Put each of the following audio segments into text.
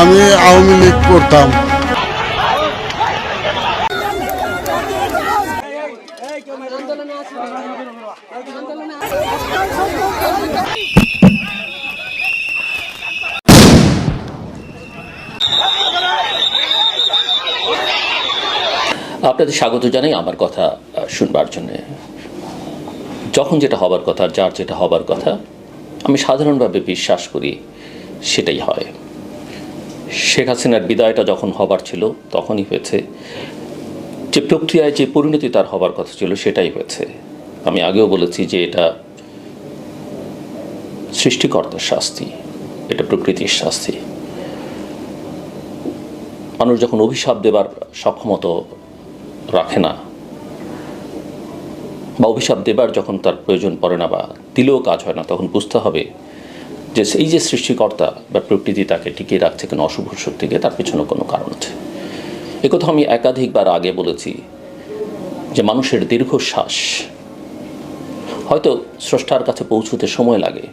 আমি আওয়ামী লীগ করতাম। আপনাদের স্বাগত জানাই আমার কথা শুনবার জন্যে। যখন যেটা হবার কথা, যার যেটা হবার কথা, আমি সাধারণভাবে বিশ্বাস করি সেটাই হয়। শেখ হাসিনার বিদায়টা যখন হবার ছিল, তখনই হয়েছে। যে প্রক্রিয়ায় যে পরিণতি তার হবার কথা ছিল, সেটাই হয়েছে। আমি আগেও বলেছি যে এটা সৃষ্টিকর্তার শাস্তি, এটা প্রকৃতির শাস্তি। মানুষ যখন অভিশাপ দেবার সক্ষমতা রাখে না, বা অভিশাপ দেবার যখন তার প্রয়োজন পড়ে না, বা দিলেও কাজ হয় না, তখন বুঝতে হবে যে এই যে সৃষ্টিকর্তা বা প্রকৃতি তাকে টিকিয়ে রাখছে কোনো অশুভ শক্তিকে, তার পিছনে কোনো কারণ আছে। একথা আমি একাধিকবার আগে বলেছি যে মানুষের দীর্ঘশ্বাস, হয়তো স্রষ্টার কাছে পৌঁছতে সময় লাগে,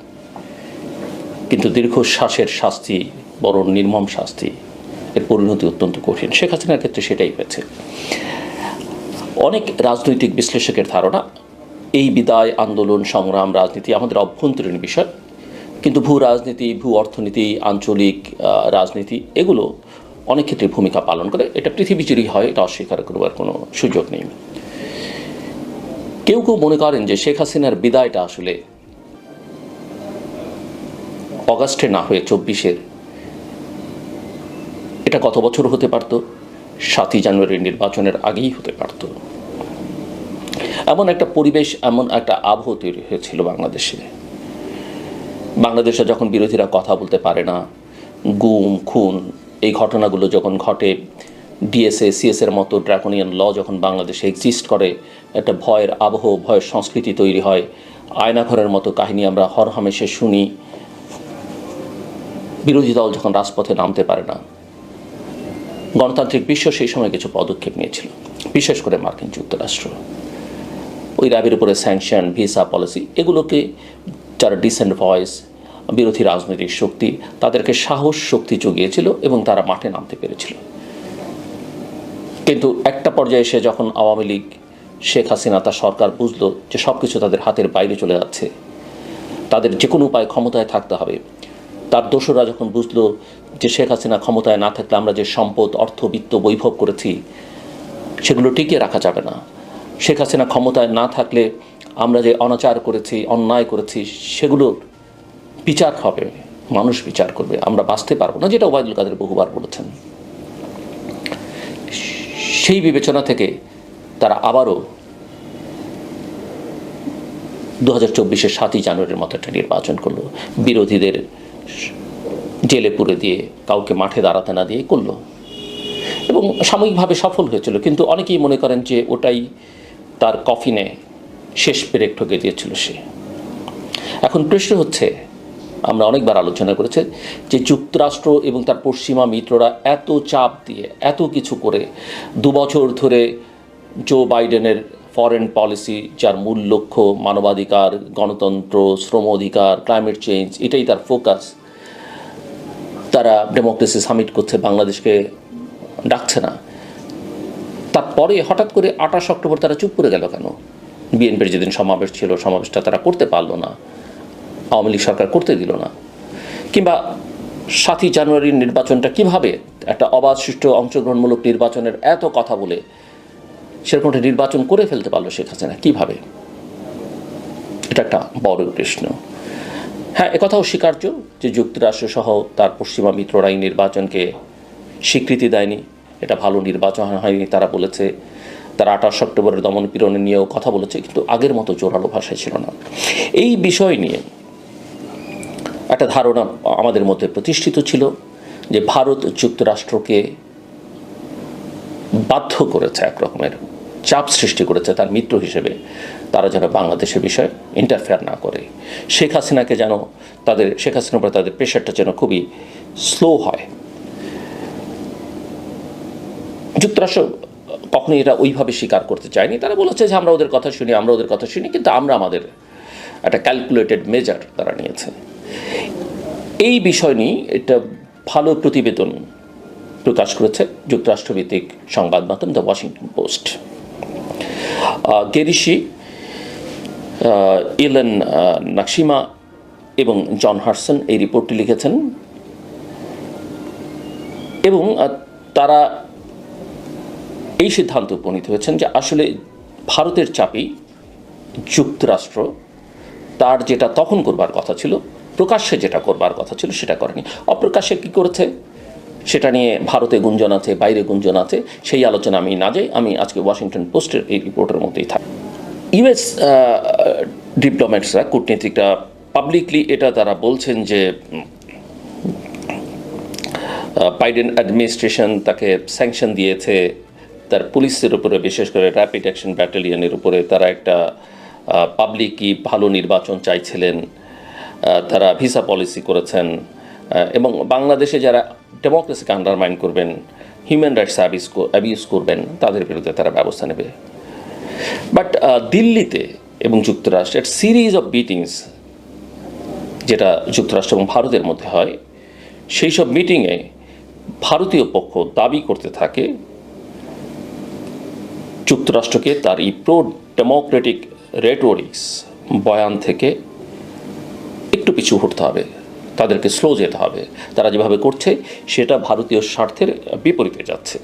কিন্তু দীর্ঘশ্বাসের শাস্তি, বড় নির্মম শাস্তি, এর পরিণতি অত্যন্ত কঠিন। শেখ হাসিনার ক্ষেত্রে সেটাই হয়েছে। অনেক রাজনৈতিক বিশ্লেষকের ধারণা, এই বিদায় আন্দোলন, সংগ্রাম, রাজনীতি আমাদের অভ্যন্তরীণ বিষয়। কিন্তু ভূ রাজনীতি, ভূ অর্থনীতি, আঞ্চলিক রাজনীতি, এগুলো অনেক ক্ষেত্রে ভূমিকা পালন করে। এটা পৃথিবী জুড়েই হয়, এটা অস্বীকার করবার কোনো সুযোগ নেই। কেউ কেউ মনে করেন যে শেখ হাসিনার বিদায়টা আসলে অগাস্টে না হয়ে চব্বিশের, এটা কত বছর হতে পারত, সাতই জানুয়ারির নির্বাচনের আগেই হতে পারত। এমন একটা পরিবেশ, এমন একটা আবহ তৈরি হয়েছিল বাংলাদেশে। বাংলাদেশে যখন বিরোধীরা কথা বলতে পারে না, গুম, খুন, এই ঘটনাগুলো যখন ঘটে ডিএসএ সিএসের মতো ড্রাকোনিয়ান ল যখন বাংলাদেশে এক্সিস্ট করে, একটা ভয়ের আবহ, ভয়ের সংস্কৃতি তৈরি হয়, আয়নাঘরের মতো কাহিনী আমরা হরহামেশে শুনি, বিরোধী দল যখন রাজপথে নামতে পারে না, গণতান্ত্রিক বিশ্ব সেই সময় কিছু পদক্ষেপ নিয়েছিল, বিশেষ করে মার্কিন যুক্তরাষ্ট্র। ওই র্যাবের উপরে স্যাংশন ভিসা পলিসি এগুলোকে যারা ডিসেন্ট ভয়েস বিরোধী রাজনৈতিক শক্তি, তাদেরকে সাহস, শক্তি জুগিয়েছিল এবং তারা মাঠে নামতে পেরেছিল। কিন্তু একটা পর্যায়ে এসে যখন আওয়ামী লীগ, শেখ হাসিনা, তার সরকার বুঝলো যে সব কিছু তাদের হাতের বাইরে চলে যাচ্ছে, তাদের যে কোনো উপায় ক্ষমতায় থাকতে হবে। তার দোষরা যখন বুঝলো যে শেখ হাসিনা ক্ষমতায় না থাকলে আমরা যে সম্পদ, অর্থ, বিত্ত বৈভব করেছি, সেগুলো টিকিয়ে রাখা যাবে না। শেখ হাসিনা ক্ষমতায় না থাকলে আমরা যে অনাচার করেছি, অন্যায় করেছি, সেগুলোর বিচার হবে, মানুষ বিচার করবে। আমরা বাঁচতে পারব না, যেটা ওবায়দুল কাদের বহুবার বলেছেন। সেই বিবেচনা থেকে তারা আবারও দু হাজার চব্বিশের সাতই জানুয়ারির মতো একটা নির্বাচন করল। বিরোধীদের জেলে পুরে দিয়ে, কাউকে মাঠে দাঁড়াতে না দিয়ে করল। এবং সাময়িকভাবে সফল হয়েছিল, কিন্তু অনেকেই মনে করেন যে ওটাই তার কফিনে শেষ পেরেক ঠকে দিয়েছিল সে। এখন প্রশ্ন হচ্ছে, আমরা অনেকবার আলোচনা করেছি যে যুক্তরাষ্ট্র এবং তার পশ্চিমা মিত্ররা এত চাপ দিয়ে, এত কিছু করে দু বছর ধরে জো বাইডেনের ফরেন পলিসি যার মূল লক্ষ্য মানবাধিকার, গণতন্ত্র, শ্রম অধিকার ক্লাইমেট চেঞ্জ এটাই তার ফোকাস তারা ডেমোক্রেসি সামিট করছে, বাংলাদেশকে ডাকছে না। তারপরে হঠাৎ করে আঠাশ অক্টোবর তারা চুপ করে গেল কেন? বিএনপির যেদিন সমাবেশ ছিল, সমাবেশটা তারা করতে পারল না। আওয়ামী লীগ সরকার করতে দিল না। কিংবা সাতই জানুয়ারির নির্বাচনটা কীভাবে একটা অবাধ সুষ্ঠু অংশগ্রহণমূলক নির্বাচনের এত কথা বলে সেরকম একটা নির্বাচন করে ফেলতে পারল শেখ হাসিনা? কীভাবে? এটা একটা বড় প্রশ্ন। হ্যাঁ একথাও স্বীকার্য যে যুক্তরাষ্ট্র সহ তার পশ্চিমা মিত্ররা এই নির্বাচনকে স্বীকৃতি দেয়নি। এটা ভালো নির্বাচন হয়নি, তারা বলেছে। তারা আঠাশ অক্টোবরের দমন পীড়নে নিয়েও কথা বলেছে, কিন্তু আগের মতো জোরালো ভাষায় ছিল না। এই বিষয় নিয়ে একটা ধারণা আমাদের মধ্যে প্রতিষ্ঠিত ছিল যে ভারত যুক্তরাষ্ট্রকে বাধ্য করেছে, এক রকমের চাপ সৃষ্টি করেছে তার মিত্র হিসেবে। তারা যেন বাংলাদেশের বিষয়ে ইন্টারফেয়ার না করে। শেখ হাসিনাকে যেন তাদের, শেখ হাসিনার উপরে তাদের প্রেশারটা যেন খুবই স্লো হয়। যুক্তরাষ্ট্র কখনোই এটা ওইভাবে স্বীকার করতে চায়নি। তারা বলেছে যে আমরা ওদের কথা শুনি, আমরা ওদের কথা শুনি, কিন্তু আমরা আমাদের একটা ক্যালকুলেটেড মেজার তারা নিয়েছেন এই বিষয় নিয়ে এটা ভালো প্রতিবেদন প্রকাশ করেছে যুক্তরাষ্ট্রভিত্তিক সংবাদ মাধ্যম the Washington Post. Gerry Shih Ellen Nakashima এবং জন হার্সন এই রিপোর্টটি লিখেছেন। এবং তারা এই সিদ্ধান্ত উপনীত হয়েছেন যে আসলে ভারতের চাপেই যুক্তরাষ্ট্র তার যেটা তখন করবার কথা ছিল, প্রকাশ্যে যেটা করবার কথা ছিল সেটা করেনি। অপ্রকাশ্যে কি করেছে? সেটা নিয়ে ভারতে গুঞ্জন আছে, বাইরে গুঞ্জন আছে, সেই আলোচনা আমি না যাই আমি আজকে ওয়াশিংটন পোস্টের এই রিপোর্টের মধ্যেই থাকি। ইউএস ডিপ্লোম্যাটসরা, কূটনীতিকরা পাবলিকলি এটা তারা বলছেন যে বাইডেন অ্যাডমিনিস্ট্রেশন তাকে স্যাংশন দিয়েছে তার পুলিশের উপরে, বিশেষ করে র্যাপিড অ্যাকশন ব্যাটালিয়নের উপরে তারা একটা পাবলিকই ভালো নির্বাচন চাইছিলেন। তারা ভিসা পলিসি করেছেন। এবং বাংলাদেশে যারা ডেমোক্রেসিকে আন্ডারমাইন করবেন হিউম্যান রাইটস অ্যাবিউজ অ্যাবিউজ করবেন, তাদের বিরুদ্ধে তারা ব্যবস্থা নেবে। বাট দিল্লিতে এবং যুক্তরাষ্ট্রের সিরিজ অফ মিটিংস যেটা যুক্তরাষ্ট্র এবং ভারতের মধ্যে হয়, সেই সব মিটিংয়ে ভারতীয় পক্ষ দাবি করতে থাকে যুক্তরাষ্ট্রকে তার এই প্রো ডেমোক্রেটিক রেটোরিক্স বয়ান থেকে একটু পিছু হটতে হবে, তাদেরকে স্লো যেতে হবে। তারা যেভাবে করছে, সেটা ভারতীয় স্বার্থের বিপরীতে যাচ্ছে।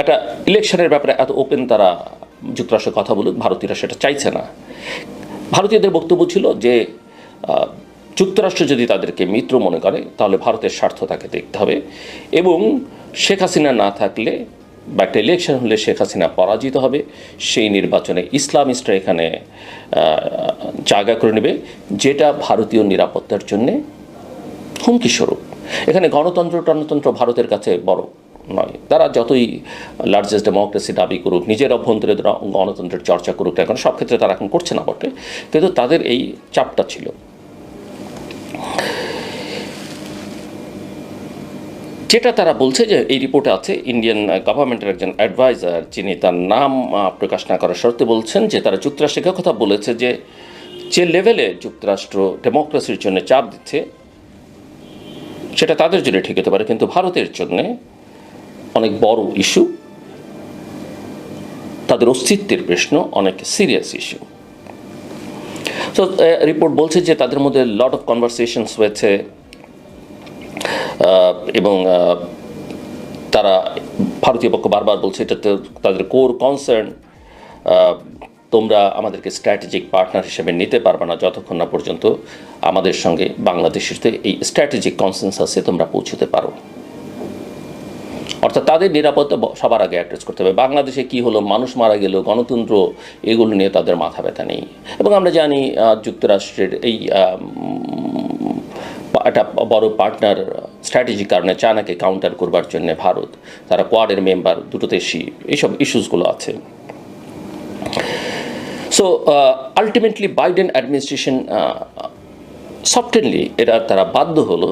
একটা ইলেকশনের ব্যাপারে এত ওপেন তারা যুক্তরাষ্ট্রের কথা বলুক, ভারতীয়রা সেটা চাইছে না। ভারতীয়দের বক্তব্য ছিল যে যুক্তরাষ্ট্র যদি তাদেরকে মিত্র মনে করে, তাহলে ভারতের স্বার্থ তাকে দেখতে হবে এবং শেখ হাসিনা না থাকলে বা একটা ইলেকশন হলে শেখ হাসিনা পরাজিত হবে, সেই নির্বাচনে ইসলামিস্টরা এখানে জায়গা করে নেবে, যেটা ভারতীয় নিরাপত্তার জন্যে হুমকি স্বরূপ। এখানে গণতন্ত্র, টনতন্ত্র ভারতের কাছে বড় নয়। তারা যতই লার্জেস্ট ডেমোক্রেসি দাবি করুক, নিজের অভ্যন্তরে গণতন্ত্রের চর্চা করুক, এখন সব ক্ষেত্রে তারা এখন করছে না বটে। কিন্তু তাদের এই চাপটা ছিল। যেটা তারা বলছে যে এই রিপোর্টে আছে ইন্ডিয়ান গভর্নমেন্টের একজন অ্যাডভাইজার যিনি তার নাম প্রকাশ না করার শর্তে বলছেন যে তারা যুক্তরাষ্ট্রকে কথা বলেছে যে যে লেভেলে যুক্তরাষ্ট্র ডেমোক্রেসির জন্য চাপ দিচ্ছে, সেটা তাদের জন্য ঠিক হতে পারে, কিন্তু ভারতের জন্যে অনেক বড় ইস্যু তাদের অস্তিত্বের প্রশ্ন অনেক সিরিয়াস ইস্যু তো রিপোর্ট বলছে যে তাদের মধ্যে লট অফ কনভারসেশনস হয়েছে এবং তারা ভারতীয় পক্ষ বারবার বলছে, এটা তো তাদের কোর কনসার্ন তোমরা আমাদেরকে স্ট্র্যাটেজিক পার্টনার হিসেবে নিতে পারবে না যতক্ষণ না পর্যন্ত আমাদের সঙ্গে বাংলাদেশের এই স্ট্র্যাটেজিক কনসেন্সাসে তোমরা পৌঁছতে পারো। অর্থাৎ তাদের নিরাপত্তা সবার আগে অ্যাড্রেস করতে হবে। বাংলাদেশে কি হলো, মানুষ মারা গেল, গণতন্ত্র, এগুলো নিয়ে তাদের মাথা ব্যথা নেই। এবং আমরা জানি যুক্তরাষ্ট্রের এই একটা বড় পার্টনার স্ট্র্যাটেজিক কারণে চায়নাকে কাউন্টার করবার জন্য ভারত, তারা কোয়াডের মেম্বার দুটো দেশই এইসব ইস্যুসগুলো আছে। সো আলটিমেটলি বাইডেন অ্যাডমিনিস্ট্রেশন সফটেনলি এরা তারা বাধ্য হলো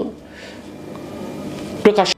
প্রকাশ